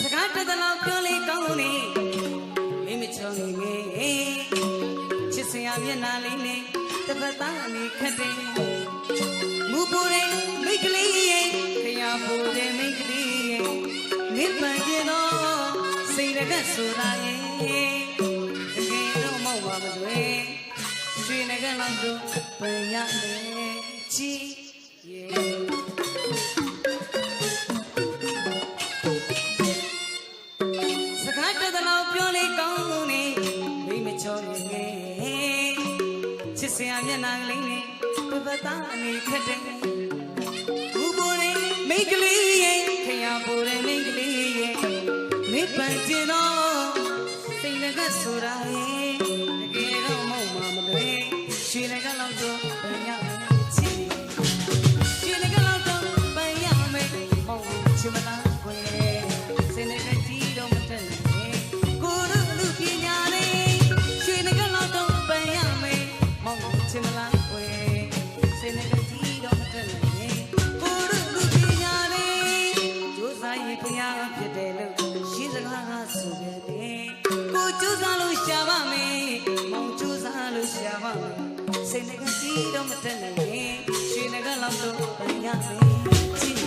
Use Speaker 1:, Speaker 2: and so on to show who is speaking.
Speaker 1: စကားတစ်သလောက်ပြောလေကောင်းနေမင်းမချုံနေငယ်ချစ်စရာမျက်နှာလေးနဲ့တပတ်သားအနေခတ်တယ်မူပူတဲ့မိတ်ကလေးရဲ့ခရပူတဲ့မိတ်ကလေးရဲ့မြစ်ပန်ကျင်တော့စိတ်ရကဆိုတာရဲ့တကယ်တော့မောက်ပါမတွေ့ရွှေငကလောက်တော့ပန်ရမယ်ချီရဲ့ ချစ်စရာမျက်နှာလေးနဲ့ပပသားအနေခက်တယ်ဘူဘူလေးမိတ်ကလေးရဲ့ခရဘူတဲ့မိတ်ကလေးရဲ့မိပန်ကျင်တော့စိတ်လည်းကဆိုတာရဲ့တကယ်တော့မဟုတ်မှမလို့ရွှေလည်းကတော့ စားလို့ရှာပါမယ်မောင်ကျူးစားလို့ရှာပါမယ်စိတ်နဲ့ကကြီးတော့မတက်နဲ့ရွှေနဲ့ကလောက်တော့ပန်ရမယ်